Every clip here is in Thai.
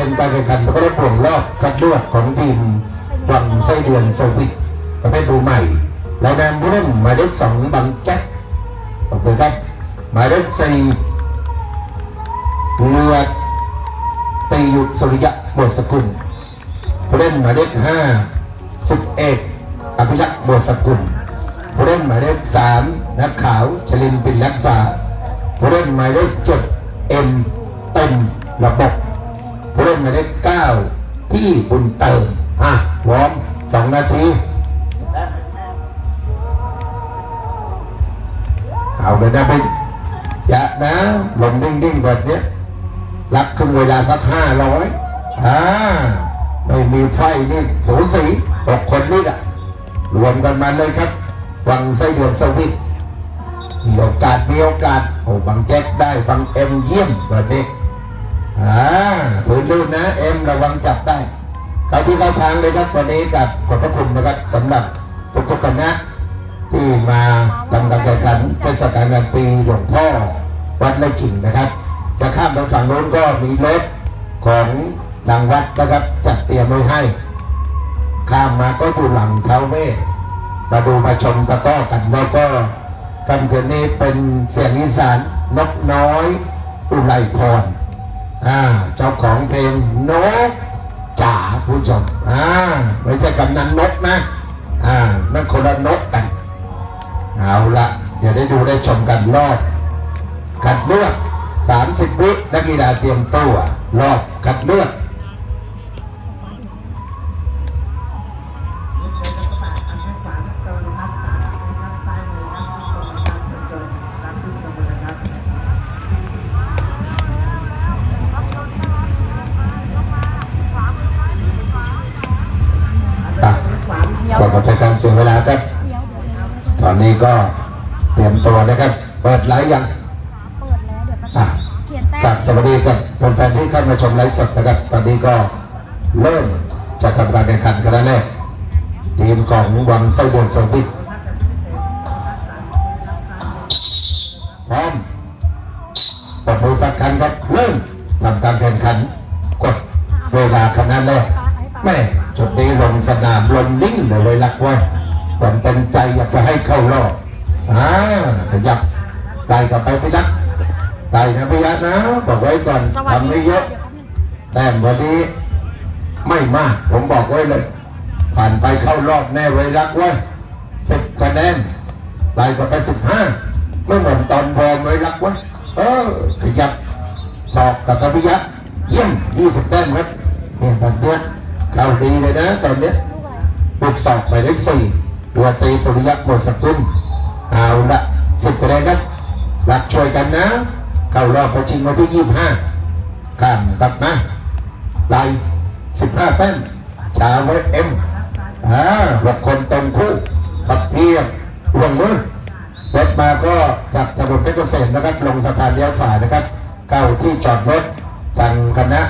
เป็นการแข่งขันก็ได้ผลรอบคัดเลือกของทีมวังไส้เดือนเซวิสประเภทดูใหม่รายนามผู้เล่นหมายเลขสองบังแจ็คขอบคุณครับหมายเลขสี่เรือตียุทธสุริยะหมดสกุลผู้เล่นหมายเลขห้าสิบเอกอภิรักษ์หมดสกุลผู้เล่นหมายเลขสามนักขาวชลินปินรักษาผู้เล่นหมายเลขเจ็ดเอ็มเต็มระบบ ผู้เล่นหมายเลขเก้าพี่บุญเติมอะวอร์มสองนาทีเอาเลยนะเป็นอย่านะลมนิ่งๆแบบเนี้ยรักครึ่งเวลาสักห้าร้อยอ่าไม่มีไฟนี่สูสีหกคนนี่แหละรวมกันมาเลยครับวังไส้เดือนสวิตมีโอกาสมีโอกาสโอ้บังแจ็คได้บังเอ็มเยี่ยมแบบนี้ อ่าผืนลื่นนะ เอ็มระวังจับได้เขาที่เข้าทางเลยครับวันนี้กับขอบพระคุณนะครับสำหรับทุกๆคณะที่มาทำการแข่งขันเทศกาลงานปีหลวงพ่อวัดไร่กิ่งนะครับ จะข้ามไปฝั่งโน้นก็มีรถของทางวัดนะครับจัดเตรียมไว้ให้ ข้ามมาก็อยู่หลังเท้าเวสมาดูมาชมตะก้อกันแล้วก็ค่ำคืนนี้เป็นเสียงอีสานนกน้อยอุไรพร อ่าเจ้าของเพลงนกจ๋าคุณผู้ชมอ่าไม่ใช่กำนันนกนะอ่านั่นคนละนกกันเอาละเดี๋ยวได้ดูได้ชมกันรอบคัดเลือก 30 วินักกีฬาเตรียมตัวรอบคัดเลือก ชมไลฟ์สดนะครับ ตอนนี้ก็เริ่มจะทำการแข่งขันกันแล้วแน่ทีมของวังไส้เดือนโซติกพร้อมปดมือสักครั้งครับ เริ่มทำการแข่งขัน กดเวลาคณะแรกแม่จุดนี้ลงสนามลงนิ่งเลยไว้ลักว่าผมเป็นใจอยากจะให้เข้ารอบอ่าขยับไล่กลับไปพี่รักไต่นะพี่ยักษ์นะ บอกไว้ก่อนสวัสทำดีไม่เยอะ แต่วันนี้ไม่มาก ผมบอกไว้เลย ผ่านไปเข้ารอบแน่ไว้รักไว้สิบคะแนนไล่ก็ไปสิบห้าไม่เหมือนตอนพอไว้รักไว้เออขยับสอบกับกพิยักษ์เยี่ยมยี่สิบแต้มครับเนี่ยแบบเนี้ยเขาดีเลยนะตอนเนี้ยลูกสอบหมายเลขสี่ตัวตีสุริยักษ์หมดสกุลเอาละสิบคะแนนครับรักช่วยกันนะ เข้ารอบไปชิงวันที่ยี่สิบห้าข้ามกลับมา ไล่สิบห้าแต้มชาไว้เอ็มอ่าหกคนตรงคู่ขับเพียบลงมือรถมาก็จากถนนเพชรเกษมนะครับ ลงสะพานเลี้ยวฝายนะครับเข้าที่จอดรถทางคณะ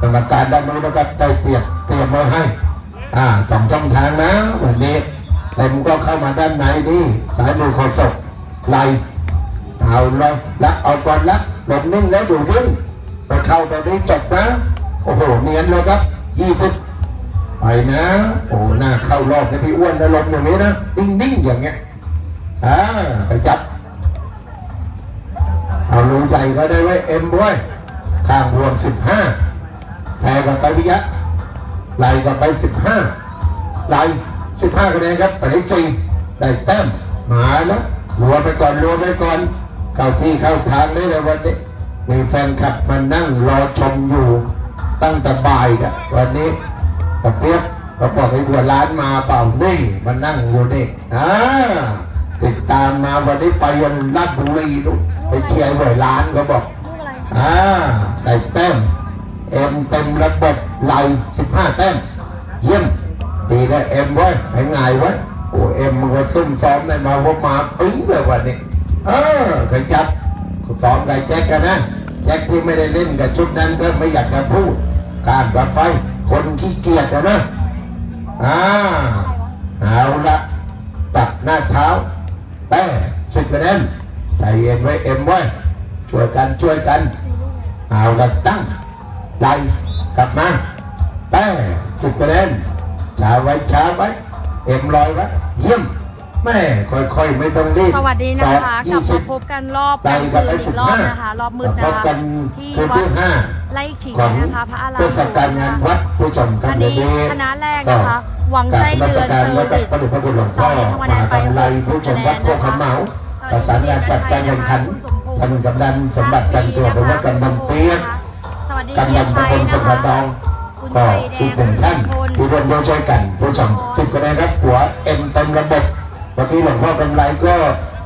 กรรมการด้านโน้นนะครับได้เตรียมเตรียมไว้ให้ อ่าสองช่องทางนะวันนี้เต็มก็เข้ามาด้านในนี่สายมือโคศกไลเอาเลยลักเอาก่อนลักหลบนิ่งแล้วดูดึงไปเข้าตอนนี้จบนะ โอ้โหเนียนเลยครับยี่สิบไปนะ โอ้หน้าเข้ารอบนะพี่อ้วนนะลมอย่างนี้นะนิ่งๆอย่างเงี้ยอ่าไปจับ เอาลุงใหญ่ก็ได้ไว้เอ็มด้วยข้างรวมสิบห้าแพ้กันไปพิยะไล่กันไปสิบห้าไล่สิบห้าคะแนนครับไปได้สี่ได้แต้มมาแล้วรัวไปก่อนรัวไปก่อน เข้าที่เข้าทางได้เลยวันนี้มีแฟนคลับมานั่งรอชมอยู่ ตั้งแต่บ่ายกันวันนี้ตะเปียกเขาบอกให้บัวร้านมาเปล่านี่มานั่งอยู่นี่อ่าติดตามมาวันนี้ไปยันลาดบุรีทุกไปเชียร์บัวร้านเขาบอกอ่าได้แต้มเอ็มเต็มระบบไหลสิบห้าแต้มเยี่ยมดีได้เอ็มไว้ไอ้ไงไว้โอ้เอ็มมันก็ซุ่มซ้อมได้มาว่ามาปิ้งเลยวันนี้เออขยับซ้อมกับแจ็คกันนะแจ็คที่ไม่ได้เล่นกับชุดนั้นก็ไม่อยากจะพูด การกลับไป คนขี้เกียจนะอ่าเอาละตัดหน้าเท้าแต่สิบคะแนนใจเย็นไว้เอ็มไว้ ช่วยกันช่วยกัน เอาละตั้งไล่กลับมาแต่สิบคะแนนช้าไว้ช้าไว้ เอ็มลอยไว้เยี่ยม แม่ค่อยๆไม่ต้องรีบสวัสดีนะสองคะกลัยี่บสิมาบพบกันรอบไปกลางกันคืไปนสิอีบกรอบห้านะคะรอบมืดพนะบคะกันที่คืนวัดที่ห้าไร่ขิงของนะคะพระอารามเทศกาลงานวัดผู้ชมกัอันนวันี้นนี้คณะแรกนะคะวังกับไส้ราเดืชอนการเซอและร์กับวิสพระเดชพระคุณหลวงพ่อตอนนี้ทำคะแนมานไปกำไรผู้ชมวัดโคกขมเหมาประสานงานจัดการแข่งขันท่านกำนันสมบัติกันตัวหรือว่ากำนันเปียกสวัสดีกำนันตำบลสมบัติดองคุณก็ชัยแดอีงกหนึ่งท่านคุณที่ร่วมด้วยช่วยกันผู้ชมสิบคะแนนครับหัวเอ็มเต็มระบบ เมื่อกี้หลวงพ่อกำไรก็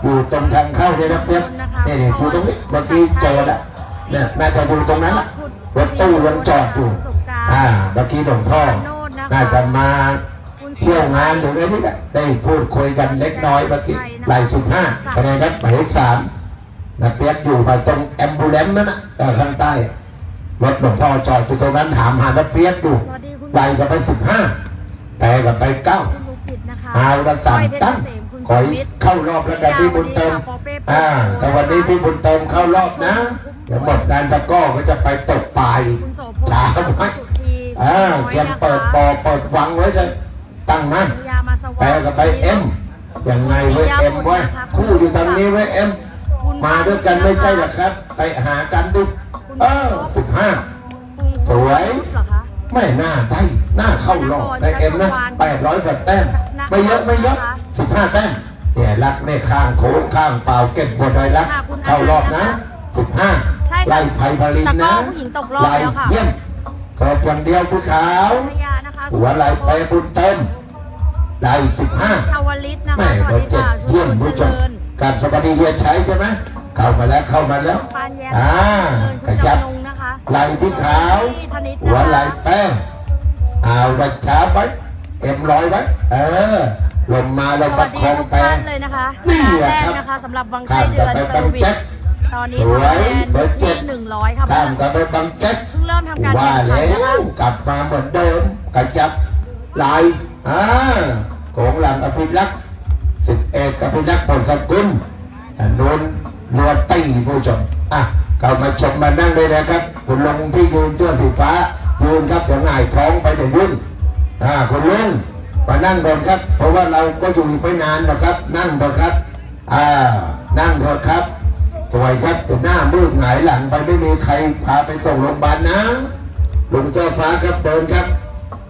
อยู่ตรงทางเข้าเนี่ยนะเพียบนี่นี่อยู่ตรงนี้เมื่อกี้เจอแล้วเนี่ยน่าจะอยู่ตรงนั้นแหละรถตู้ยังจอดอยู่อ่าเมื่อกี้หลวงพ่อน่าจะมาเที่ยวงานหรืออะไรนี่แหละได้พูดคุยกันเล็กน้อยเมื่อกี้ไล่สิบห้าคะแนนครับหมายเลขสามนะเปียกอยู่มาตรงแอมบูเลนซ์นั่นนะเออข้างใต้รถหลวงพ่อจอดอยู่ตรงนั้นถามหาน้าเปียกอยู่สวัสดีคุณไล่กันไปสิบห้าแต่กันไปเก้าคุณลูกผิด นะคะเอาละสามตั้งขอให้เข้ารอบแล้วกันพี่บุญเติมอ่าแต่วันนี้พี่บุญเติมเข้ารอบนะเดี๋ยวหมดการตะกร้อก็จะไปตกปลายคุณโสพลช้าไว้สุธีอ่าเตรียมเปิดปอเปิดวังไว้เลยตั้งมันยามาสวัสดิ์แปลกับไปเอ็มยังไงไว้เอ็มไว้คู่อยู่ทางนี้ไว้เอ็มคุณมาด้วยกันไม่ใช่หรอครับ ไปหากันดิเออสิบห้าสวยเหรอคะไม่น่าได้หน้าเข้ารอบแต่เอ็มนะแปดร้อยสิบแต้ม ไม่เยอะไม่เยอะสิบห้าแต้มเนี่ยรักเนี่ยข้างโค้งข้างเปล่าเก็บหมดเลยรัก เข้ารอบนะสิบห้าใช่ค่ะไล่ไผ่ผลินตะกร้นะอผู้หญิงตกรอบไล่แล้วค่ะเยี่ยมสอบอย่างเดียวผู้ขาวภรรยานะคะหัวไหล่ไปบุญเต็มไล่สิบห้าชาวลิตนะแม่คะสวัสเราดีเจ็บค่ะเยี่ยมชุผู้นชเจมริญการสวัสดีเฮียชัยใช่ไหมเข้ามาแล้วเข้ามาแล้วปานแย้มอ่าเดินขยับคุณจำนงนะคะไหล่พี่ขาวพี่ธนิตหัวนะคะไหล่แป้งเอาวัช้าไว้ เอ็มร้อยไว้ เออลงมาเราสปวัระสดีคองทุกแป้ท่างนเลยนะคะนี่แรแหละกครับนะคะสำหรับวังไส้เดือนข้ามเซไปอร์วิบังแจ๊สกตอนนี้สวยทำคะแนนเบอร์เจ็ที่ดหนึ่งร้อยค่ะข้ามกันไปบังแจ๊กเพิ่งเริ่มทำการว่าแข่งขันแล้นะคะวกลับมาเหมือนเดิมกระจับลายอ่าของหลังอภิรักษ์สิทธิเอกอภิรักษ์ผลสกุลอันนู้นนวดตีผู้ชมอะเข้ามาชมมานั่งเลยนะครับ คุณลุงที่ยืนเสื้อสีฟ้ายืนครับเดี๋ยวหงายท้องไปเดี๋ยวยุ่น อ่าคุณลุงมานั่งก่อนครับ เพราะว่าเราก็อยู่อีกไม่นานหรอกครับ นั่งเถอะครับ อ่า นั่งเถอะครับสวยครับแต่หน้ามืดหงายหลังไปไม่มีใครพาไปส่งโรงพยาบาลนะลุงเสื้อฟ้าครับเดินครับ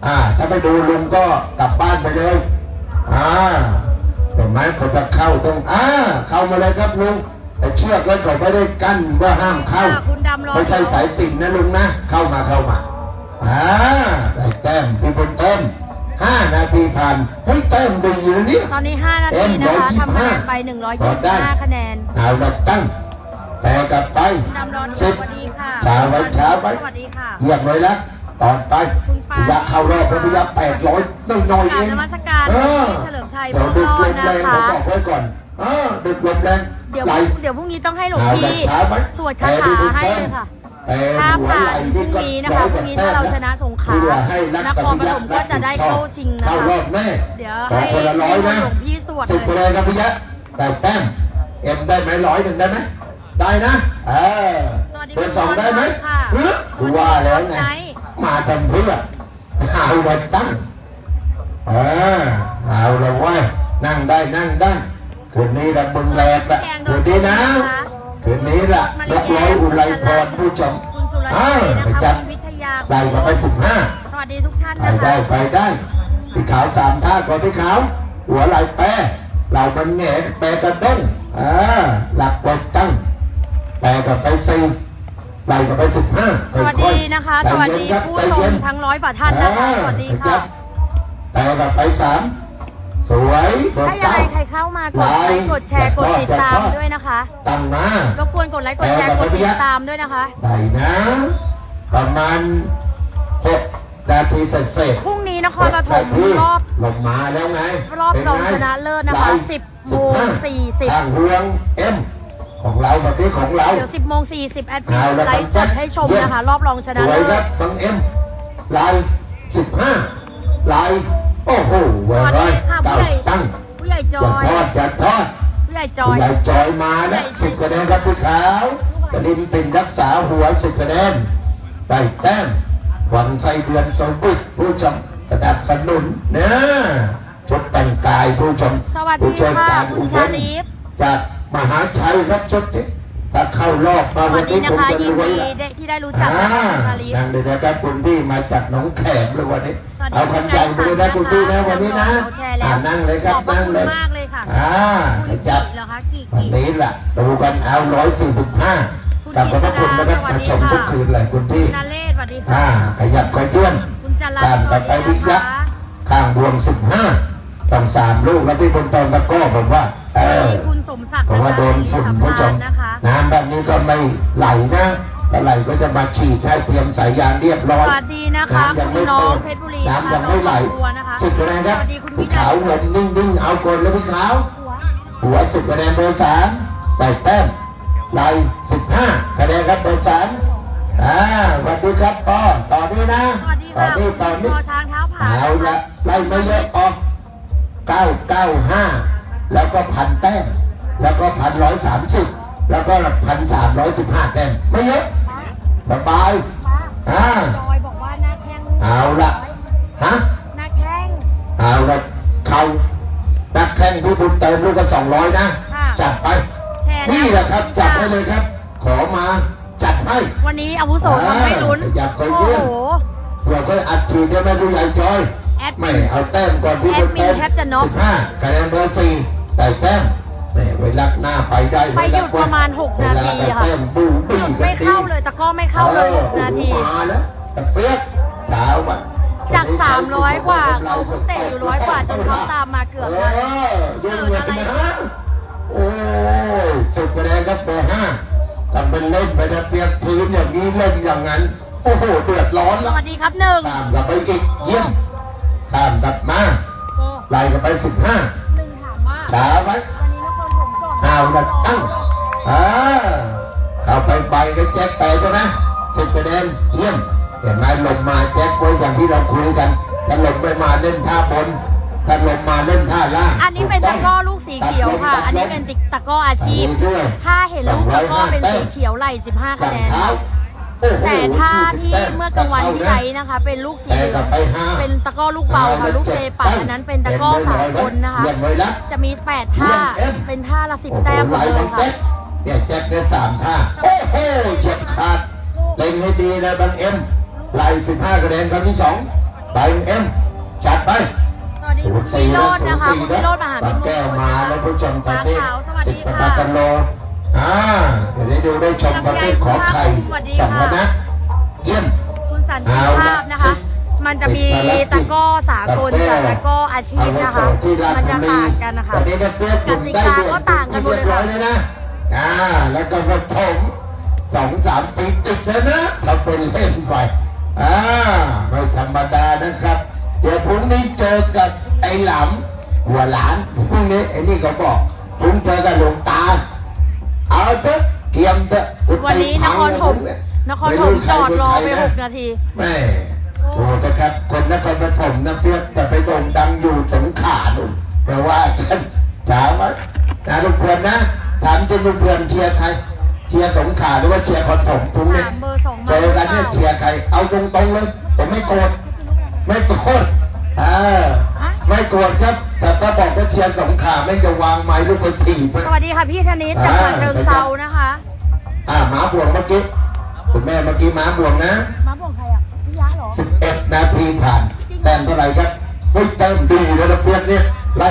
อ่า ถ้าไปดูลุงก็กลับบ้านไปเลยอ่าเห็นไหมเขาจะเข้าตรงอ่าเข้ามาเลยครับลุงแต่เชือกแล้วก็ไม่ได้กั้นว่าห้ามเข้าคุณดำรอไม่ใช่สายสิญจนนะลุงนะเข้ามาเข้ามาอ่าได้แต้มพี่บุญเต้ม ห้านาทีผ่านเฮ้ยแต้มดีอยู่นะเนี่ยตอนนี้ 5 นาทีนะคะทำคะแนนไป 125 คะแนนเอาละตั้งแต่กลับไปคุณดำรอสิสบวัสดีค่ะช้าไว้ช้าไว้สวัสดีค่ะเยียบเลยละตอนไปคุณปาอยากเข้ารอบพระยักแปดร้อยน้อยๆกราเอบงนมัสการเออที่เฉลิมชัยเดี๋ยวบุดึญกรอลดมนะแรงผคะมบอกไว้ก่อนเออดึกลมแรงเดี๋ยวไหลเดี๋ยวพรุ่งนี้ต้องให้หลวงเอาพี่ละช้าไว้สวดคาถาให้เลยค่ะแต่ ถ้าหัวผ่าไหลนพรุ่งนี้นะคะพรุ่งนี้ถ้าเราชนะสงขลาเพื่อให้รักนครปฐมก็จะได้เข้าชิงนะเข้าคะรอบแน่เดี๋ยวขอให้คนละร้อยนะหลวงพี่สวดสิบเลยคะแนนครับพี่ยักษ์แต่แต้มเอ็มได้ไหมร้อยหนึ่งได้ไหมได้นะเออสวัสดีเป็นสองได้ไหมค่ะเฮ้ยกูว่าแล้วไงสวัสดีมาทำเพื่อเอาไว้ตั้งเออเอาละเว้ยนั่งได้นั่งได้คืนนี้ละมึงแหลกละคืนนี้นะ คืนนี้ละนกร้อยอุไรพรผู้ชมคุณสุรอ้าชัวยไปนะคะจับคุณวิทยาไล่กันไปสิบห้าสวัสดีทุกท่านไปนะได้คะไปได้พี่ขาวสามท่าก่อนพี่ขาว หัวไหลแปรเรามันแหงนแปรกระด้งอ่าหลักไว้ตั้งแปรกับไปสี่ไหลกับไปสิบห้าสวัสดีนะคะ สวัสดีผู้ชมทั้งร้อยฝ่าท่านนะคะ สวัสดีค่ะแปรกับไปสาม สวยเบอถ้าร์ยังเก้าไงใครเข้ามากดไลค์กดแชร์กดติดตามด้วยนะคะตั้งมารบกวนกดไลค์กดแชร์กดติดตามด้วยนะคะได้นะ ประมาณหกนาทีเสร็จๆพรุ่งนี้นครปฐมรอบ ลงมาแล้วไงรอบป็ไรองชนะเลิศนะคะไล่10โมง15 40ทางห่วงเอ็มของเราแบบนี้ของเรา เดี๋ยว 10โมง40แอดมินเอาละไลฟ์สดให้ชมนะคะ รอบรองชนะสวยเลิครัศ บบังเอ็มลายสิบห้าลาย โอ้โหสวัสดีค่ะเก้าผู้ใหญ่ตั้งผู้ใหญ่จอย่าอยทอดอย่าทอดผู้ใหญ่จอผู้ยใหญ่จอยมาแล้วสิบคะแนนครับพี่ขาวกลินตินรักษาหัวสิบคะแนนได้แต้มหวังไส้เดือนสวิตผู้ชมสนับสนุนเนี่ยชุดแต่งกายผู้ชมสวัสดีผู้ช่วยค่ะการคุอุณบชาลลีฟจากมหาชัยครับชุดนี้ ถ้าเข้ารอบมาสวัวันสดีนี้นะคงคะจะยิรนวยดีละ ได้ที่ได้รู้จักนะคะคุณชาลีฟนั่งเลยนะครับคุณพี่มาจากหนองแขมเลยวันนี้ สวัสดีเอาคันใหญ่ไปเลยนะคุณพี่นะวันนี้นะเราแชร์แล้วอ่านั่งเลยครับขอบพระนั่งคุณเลยมากเลยค่ะ อ่าขยับเหรอคะกี่วันกี่ นี้แหละดูกันเอาร้อยสี่สิบห้าคุณกลับขอบพระคุณนะครับกฤษดามาชมสวัสดีค่ะทุกคืนเลยคุณพี่นาเลศสวัสดีอ่าค่ะขยับขยื่นคุณจันรัตการน์สต่อวัสไปดีวิทนะยะคะข้างบวงสิบห้า ต้องสามลูกแล้วพี่บนตอนตะกร้อผมว่า เออคุณสมศักดิ์เพราะว่าโดนฝุ่นผู้ชมนะคะน้ำแบบนี้ก็ไม่ไหลนะถ้าไหลก็จะมาฉีดให้เตรียมสายยางเรียบร้อสยวัสดีนะคะน้ำยังคุไม่ณน้องเปิดเพชรบุรีน้ำยังไม่ไหลบัวนะคะสิบคะแนนครับสวัสดีคุณพี่พี่ขาวลมนิ่งๆเอากดแล้วพี่ขาว หัวสิบคะแนนเบอร์สามแปดแต้มไหลสิบห้าคะแนนครับเบอร์สามอ่าสวัสดีครับปอต่อนี้นะสวัสดีต่อค่ะนี้ต่อคุณนี้ชอช้างเท้าผาเอาละไล่มาเยอะออ กเก้าเก้าห้าแล้วก็พันแต้มแล้วก็พันร้อยสามสิบแล้วก็พันสามร้อยสิบห้าแต้มไม่เยอะสบายอ่าจอยบอกว่าหน้าแข้งเอาละฮะหน้าแข้งเอาละเขานักแข่งพี่บุญเติมลูกก็สองร้อยนะค่ะจัดไปแชร์นี่แหละครับจัดให้เลยครับ ขอมาจัดให้วันนี้อาวุโสทำให้ลุ้นอ่าอยากไปโอ้เยี่ยมโหเดี๋ยวก็อัดฉีดได้ไหมผู้ใหญ่จอย แอดไม่เอาแต้มก่อนพี่แอบุดญมินเติมแทบจะน็อก สิบห้าคะแนนเบอร์สี่แต่แต้มแหม่เวลาหน้าไปได้ไปหยุดประมาณหกนาทีเวลค่ะแต้มบูบี้กันไม่เข้าเลยตะกร้อไม่เข้าเลยหกนาทีเออมาแล้วตะเปียกเช้ามาจาก 300 กว่าเขาเพิ่งเตะอยู่ร้อยกว่าจนเขาตามมาเกือบเอนะอยุ่งเลยนะฮะโอ้ยสุดคะแนนครับเบอร์ห้าทำเป็นเล่นไปนะเปียกพื้นอย่างนี้เล่นอย่างนั้น โอ้โหเดือดร้อนสแล้ววัสดีครับหนึ่ง ตามกลับไปอีกเยี่ยม ตามกลับมาโอ้ไล่กันไปสิบห้าหนึ่งถามว่าช้าไหมวันนี้นครผมจอดเอาละตั้งอ่าเข้าไปไปก็แจ็คไปใช่ไหมสิบคะแนนเยี่ยมเห็นไหมลมมาแจ็คไว้อย่างที่เราคุยกันถ้าลมไม่มาเล่นท่าบนถ้าลมมาเล่นท่าล่างอันนี้เป็นตะกร้อลูกสีเขียวค่ะ อันนี้เป็นตะกร้ออาชีพอันนี้ด้วยถ้าเห็นลูกตะกร้อเป็นสีเขียวไหล15หลัคะงแนนเท้าโอ้โห แต่ถ้าที่20แต้เมื่อกลางวันที่ไลฟ์นะคะ เป็นลูกสีเหลืแต่กลัอบงไปห้าเป็นตะกร้อลูกเบาค่ะลูกเซปัดอันนั้นเป็นตะกร้อสากลนะคะเยี่ยมไว้ละจะมี8ท่าเป็นท่าละ10แต้มหมดเลยค่ะเนี่ยแจ็คได้สามท่าโอ้โหเฉียบขาดเล็งให้ดีนะบังเอ็มไล่สิบห้าคะแนนครั้งที่สองบังเอ็มจัดไปสวัสดีศูคุนณย์วิสี่โรนะจน์ศูนะนย์คะสี่คุณวินะโรจน์มหาบัวิงมุแก้วมาแล้วผู้ชมตอนนี้ขาวสวัสสิดีบประค่ะกันโล อ่าเดี๋ยวได้ดูได้ชมประเภทขอไข่สวัสดีสองค่ะคณะเยี่ยมคุณสันติภาพนะคะ มันจะมีตะกร้อสากลกับตะกร้ออาชีพนะคะ มันจะต่างกันนะคะวันนี้เนี่ยเปียกกลุ่มได้กติกาก็ต่างกันหมดเลยค่ะรีบร้อยเลยนะอ่าแล้วก็มาผมสองสามปีติดแล้วนะเราเป็นเล่นไปอ่าไม่ธรรมดานะครับ เดี๋ยวพรุ่งนี้เจอกับไอ้หลำหัวหลานพรุ่งนี้ไอ้นี่ก็บอกพรุ่งเจอกับหลวงตา เอาเถอะเตรียมเถอะวันนี้นครถมนครถมจอดรอไป6นาทีแม่โอ้นะครับคนนครปฐมนะเพื่อจะไปโด่งดังอยู่สงขลานุ่นแปลว่ากันจ๋าไหมนะลูกเพื่อนนะถามจริงลูกเพื่อนเชียร์ใครเชียร์สงขลาหรือว่าเชียร์ปฐมพรุ่งนี้ถามเบอร์สองมาเจอกันเนี่ยเชียร์ใครเอาตรงๆเลยผมไม่โกรธไม่โกรธอ่า ไม่โกรธครับ แต่ถ้าบอกว่าเชียร์สงขลาไม่จะวางไม้ลูกไปถีบไหมสวัสดีค่ะพี่ธนิตจากฉะเชิงเซานะคะ อ่าหมาบวงเมื่อกี้คุณแม่เมื่อกี้หมาบวงนะมาบ่งใครอะพี่ยะเหรอ11นาทีผ่านแต้มเท่าไหร่ครับเฮ้ยแต้มดีแล้วนะเพื่อนเนี่ยไล่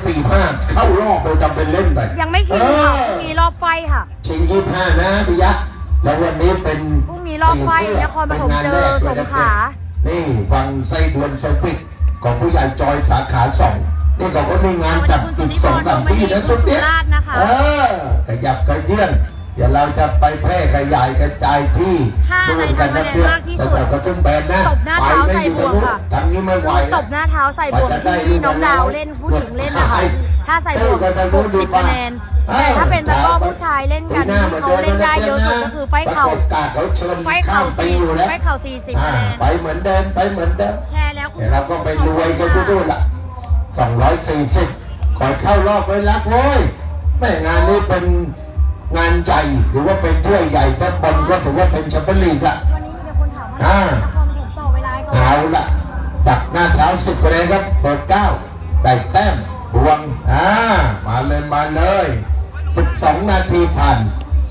845เข้ารอบไปจำเป็นเล่นไป ยังไม่ชิงค่ะพรุ่งนี้รอบไฟค่ะ ชิง25นะพี่ยักษ์แล้ววันนี้เป็นพรุ่งนี้รอบไฟนครปฐมเจอสงขลานี่วังไส้เดือนโซฟิก ของผู้ใหญ่จอยสาขาสองนี่เขาก็มีงานจัดอีกสองสามที่นะชุดเนี้ยเออขยับขยื่นเดี๋ยวเราจะไปแพร่ขยายกระจายที่ถ้าอะไรกันนะเพื่อนทำคะแนนมากที่สุแต่ดแต่ก็ทุ่มแบนนะตบหน้าไปเท้าไม่ใส่อยู่บ่วงทางนู้นค่ะทางนี้ไม่ไหวตบหน้าเท้าใส่บ่วงที่น้องดาวเล่นผู้หญิงเล่นนะคะถ้าใส่บ่วง60คะแนน แต่ถ้าเป็นตะกร้อผู้ชายเล่นกันที่เขาเล่นได้เยอะสุดก็คือไฟเข่าประกาศเขาเชิญไฟข้าเข่ามปีสี่อยู่แล้วไฟเข่า40อ่าคะแนนไปเหมือนเดิมไปเหมือนเดิมแชร์แล้วคุณเดี๋ยวเราก็ไปรวยกันทุกๆละ240ขอเข้ารอบไว้รักโว้ยแม่งานนี้เป็นงานใหญ่หรือว่าเป็นถ้วยใหญ่แต่บอลก็ถือว่าเป็นแชมเปี้ยนลีกละวันนี้มีคนถามว่าอ่านครปฐมละดักหน้าเท้าสิบคะแนนครับเปิดเก้าได้แต้มบวงอ่ามาเลยมาเลย สิบสองนาทีผ่าน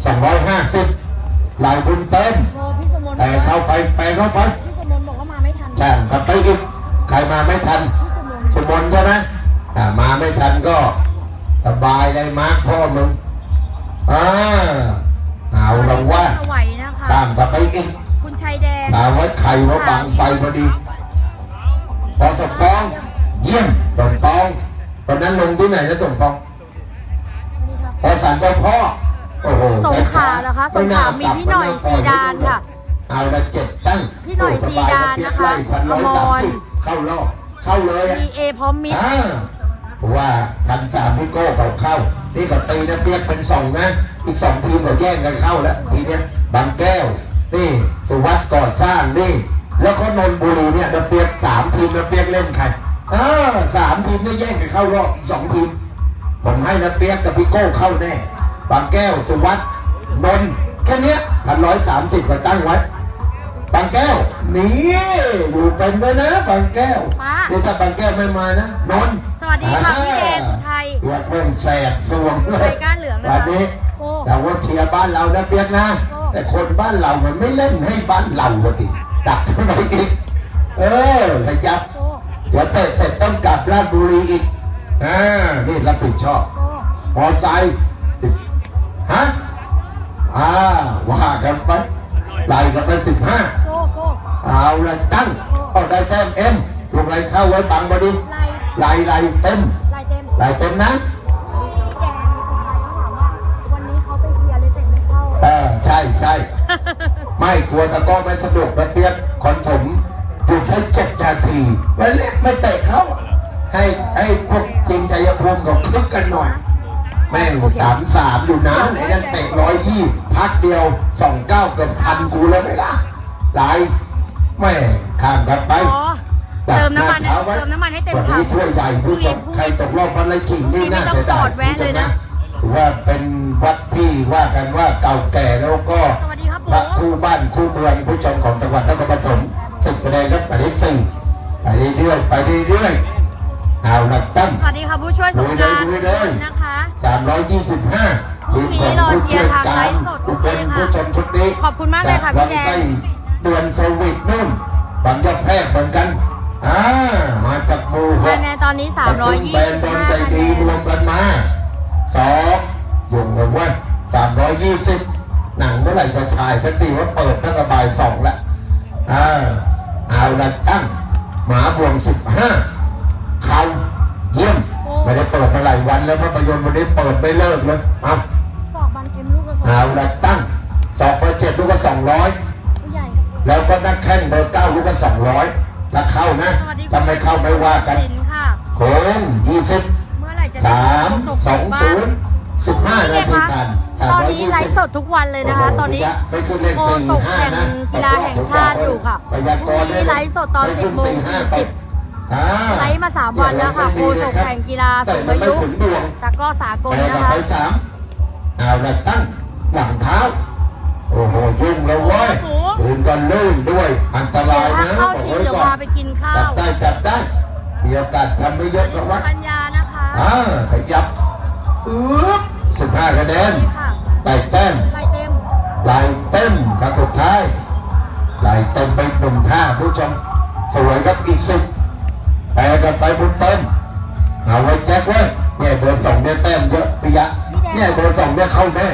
สองร้อยห้าสิบลายบุญเต็มโอ้พี่สมนแต่เข้าไปแปลเข้าไปพี่สมนบอกว่ามาไม่ทันแข่งกันไปอีก ใครมาไม่ทันพี่สมนสมนใช่ไหมอ่ามาไม่ทันก็สบายเลยมาร์คพ่อมึงอ่าเอาละว่าสวัยนะคะตามกันไปอีกคุณชัยแดนถามว่าใครว่าบังไฟพอดี พอสมปอง เยี่ยมสมปองตอนนั้นลงที่ไหนนะสมปอง พอสันเจ้าพ่อโอ้โหสงขลาเหรอคะสงขลามีพี่หน่อยซีดานค่ะเอาละเจ็ดตั้งพี่หน่อยซีดานนะคะพันร้อยสามอมรสิบเข้ารอบเข้าเลยอะมีเอพร้อมมิตรอ่าเพราะว่าพันสามพี่โก้เขาเข้า นี่ก็ตีนะเปียกเป็นสองนะ อีกสองทีมก็แย่งกันเข้าแล้วทีเนี้ยบางแก้ว นี่สุวัสด์ก่อสร้างนี่ แล้วก็นนทบุรีเนี่ยนะเปียกสามทีมนะเปียกเล่นใครอ่าสามทีมไม่แย่งกันเข้ารอบอีกสองทีม ผมให้นะเปียกกับพี่โก้เข้าแน่ บางแก้วสุวัสด์นนท์แค่เนี้ยพันร้อยสามสิบก็ตั้งไว้ บางแก้วหนีอยู่เป็นด้วยนะ บางแก้วป้านี่ถ้าบางแก้วไม่มานะนนท์สวัสดีค่ะพี่แดนอุทัยเปียกเริ่มแสบสวงเลไทยยก้านเหลืองนะวันคะนี้โอ้แต่ว่าเชียร์บ้านเรานะเปียกนะ โอ้ แต่คนบ้านเรามันไม่เล่นให้บ้านเราวะดิดักทำไมอีก เออขยับโอ้เดี๋ยวเตะเสร็จต้องกลับราชบุรีอีก อ่านี่รับผิดชอบโอ้มอไซค์ฮะอ่าว่ากันไปไล่กันไปสิบห้าโก้โก้เอาละตั้งเอาได้แต้มเอ็มลูกไรเข้าไว้บังบอดีไล่ไล่ไล่เต็มไล่เต็มไล่เต็มนะพี่แดนอุทัยเขาถามว่าวันนี้เขาไปเชียร์เลยเตะไม่เข้าเออใช่ใช่ไม่กลัวตะกร้อไม่สะดวกนะเปียกคอนถมหยุดให้เจ็ดนาทีไว้เล่นไม่เตะเขา ให้ให้พวกทีมชัยภูมิเขาคึกกันหน่อย แม่งสามสามอยู่นะไหนนั่นเตะร้อยยี่พักเดียวสองเก้าเกือบพันกูแล้วไหมล่ะไหลแม่ข้ามกันไปอ๋อเติมน้ำมันจับหเติมน้ำมันให้เต็มวันถันี้งถ้วยใหญ่ผู้ชมใครตกรอบพันไรขิงนี่น่าเสียดายไม่ต้องจอดแวะเลยนะถือว่าเป็นวัดที่ว่ากันว่าเก่าแก่แล้วก็สวัสดีครับพระผมคู่บ้านคู่เมืองผู้ชมของจังหวัดนครปฐมสิบคะแนนครับไปได้สี่ไปเรื่อยๆไปเรื่อย ข่าวหลักตั้งสวัสดีค่ะผู้ช่วยสมการนะคะ325พรุ่งนี้รอเชียร์ทางไลฟ์สดเลยค่ะผู้ชมชุดนี้ขอบคุณมากเลยค่ะพี่แดงเดือนสวิตนุ่มบางยอบแพทย์เหมือนกันอ่ามาจากมูหกคะแนนตอนนี้325แบนบอลใจดีรวมกันมาสองยงเลยว่า320 หนังเมื่อไหร่จะถ่ายสักทีว่าเปิดตั้งแต่บ่ายสองแล้วอ่าเอาละตั้งหมาบวง15 แล้วภาพยนตร์วันนี้เปิดไม่เลิกเลยเอาสอบบันเอ็มลูกกระสอบเอาละตั้งสองเบอร์เจ็ดลูกก็สองร้อยผู้ใหญ่แล้วก็นักแข่งเบอร์เก้าลูกก็สองร้อยถ้าเข้านะสวัสดีถ้าไม่เข้าไม่ว่ากันสินค่ะ โค้งยี่สิบเมื่อไหร่จะสามสองศูนย์สิบห้านาเนี่ยทีคะผ่านสามตอนร้อยนี้ยี่ไลสิบ ฟ์สดทุกวันเลยนะคะ ตอนนี้ไม่ขึ้นเลขโฆสี่ษกห้าแข่งนะกีฬาแห่งชาติอยู่ค่ะพยากรณ์พรุ่งนี้ไลฟ์สดตอนไม่ขึ้10โมงสี่ห้า40สิบ อ่าไลฟ์มาสามวันแล้วค่ะโฆษกแข่งกีฬาสูงอายุแต่ก็สากลแปลนะกับคะไปสามเอาละตั้งหลังเท้า โอ้โหยุ่งแล้วเว้ยปืนก็ลื่นด้วย อันตรายถ้านะเข้าบอกชิงไว้เดี๋ยวก่อนพาไปกินข้าจับวได้จับได้มีโอกาสทำไม่เยอะก็ว่าปัญญานะคะอ่าขยับอึ๊บสิบห้าคะแนนนี่ค่ะไต่แต้มไล่เต็มลายเต็มครับสุดท้ายลายเต็มไปหนึ่งท่าผู้ชมสวยครับอีกสิบ แต่กันไปบุญเต็มเอาไว้แจ็คไว้เนี่ยเบอร์สองเนี่ยแต้มเยอะปิยะเนี่ยเบอร์สองเนี่ยเข้าแน่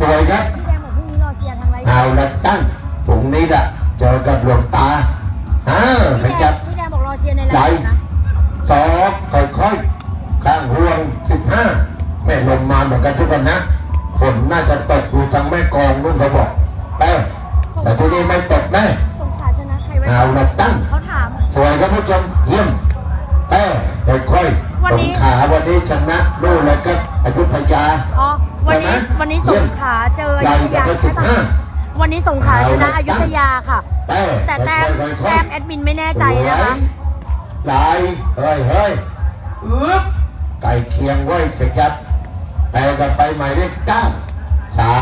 สวยครับพี่แดงบอกพรุ่งนี้รอเชียร์ทางไลฟ์เอาละตั้งตรงนี้ละเจอกับหลวงตาอ่าขพี่แดยังบพี่แดงบอกรอเชียร์ในไลฟ์นะสองค่อยๆข้างห่วงสิบห้าแม่ลมมาเหมือนกันทุกคนนะ ฝนน่าจะตกอยู่ทางแม่กลองนู่นเขาบอกแต่แต่ที่นี่ไม่ตกแน่สงขลาชนะใครไว้เอาละตั้งเขาถามส วยครับผู้ชมเยี่ยมแต่ค่อยวันๆสนี้งขลาวันนี้ชนะนู่นเลยก็อยุธยาอ๋อวันนี้ใช่ไหมวันนี้สงขลาเจออไล่ยุธกันยาไปสิใช่บปะห้าวันนี้สงขลาชนะอยุธยาค่ะ แต่แต่แต้มค่อยๆแต้มแอดมินไม่แน่ใจนะคะไหลเฮ้ยเฮ้ยอึ๊บไก่เคียงไว้ขยับแต่กันไปหมายเลขเก้าสาม